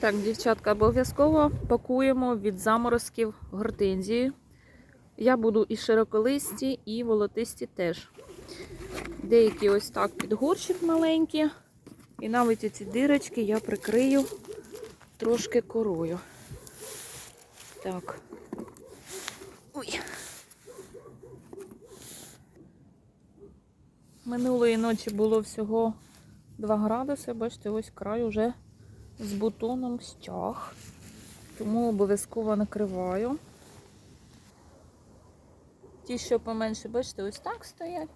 Так, дівчатка, обов'язково пакуємо від заморозків гортензії. Я буду і широколисті, і волотисті теж. Деякі ось так під горщик маленькі. І навіть ці дирочки я прикрию трошки корою. Так. Ой. Минулої ночі було всього 2 градуси. Бачите, ось край уже з бутоном стяг. Тому обов'язково накриваю. Ті, що поменше, бачите, ось так стоять.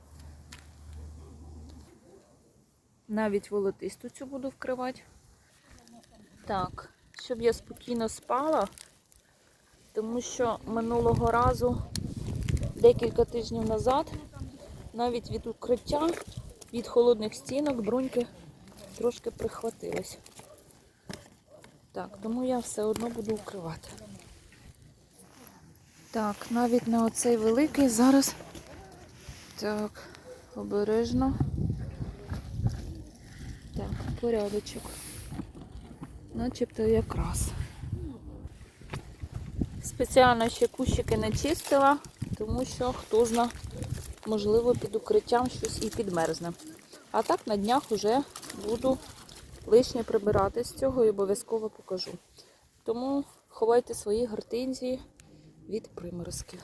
Навіть волотисту цю буду вкривати. Так, щоб я спокійно спала, тому що минулого разу, декілька тижнів назад, навіть від укриття, від холодних стінок, бруньки трошки прихватились. Так, тому я все одно буду укривати. Так, навіть на оцей великий зараз. Так, обережно. Так, порядочок. Начебто якраз. Спеціально ще кущики не чистила, тому що хто зна, можливо, під укриттям щось і підмерзне. А так на днях вже буду лишнє прибирати з цього і обов'язково покажу. Тому ховайте свої гортинзії від приморозків.